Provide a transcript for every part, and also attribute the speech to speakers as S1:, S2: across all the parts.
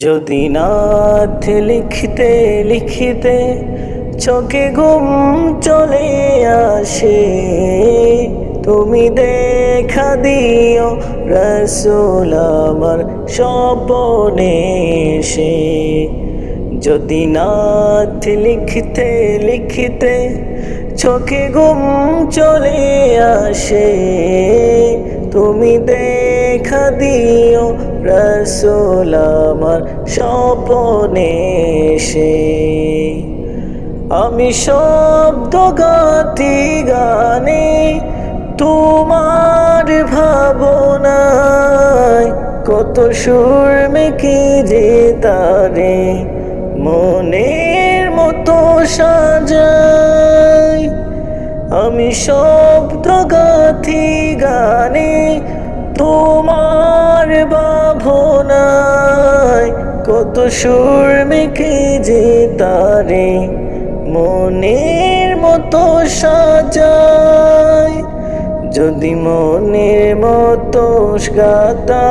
S1: যদি নাথ লিখতে লিখতে চোখে ঘুম চলে আসে, তুমি দেখা দিও রসুল আমার স্বপনে সে যদি নাথ লিখতে লিখতে চোখে ঘুম চলে আসে, তুমি দেখা দিও রসুল আমার স্বপনে সে আমি শব্দ গাতি গানে তোমার ভাবনায় কত সুর মেকে যে তারে মনের মতো সাজাই। আমি শব্দ গাথি গানে তোমার ভাবনায় কত সুর মেখে যে তারে মনের মতো সাজায়। যদি মনের মতো গাতা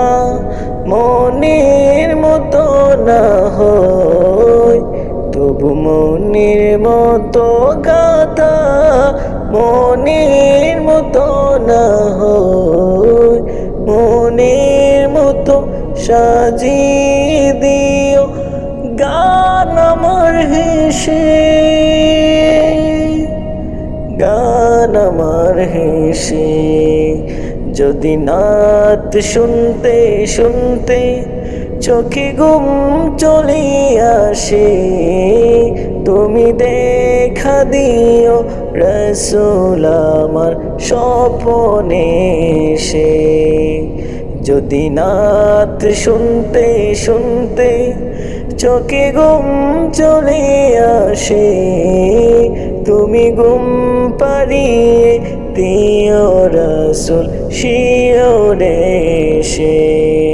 S1: মনের মতো না হয়, তবু মনের মতো গাতা মনের মতো সাজিয়ে দিও গান আমার হেসে। গান আমার হেসে। যদি নাত শুনতে শুনতে চোখে ঘুম চলে আসে, তুমি দেখা দিও রসুল আমার স্বপনে এসে। যদি নাত শুনতে শুনতে চোখে ঘুম চলে আসে, তুমি ঘুম পারিয়ে দিও রসুল শিয়রে সে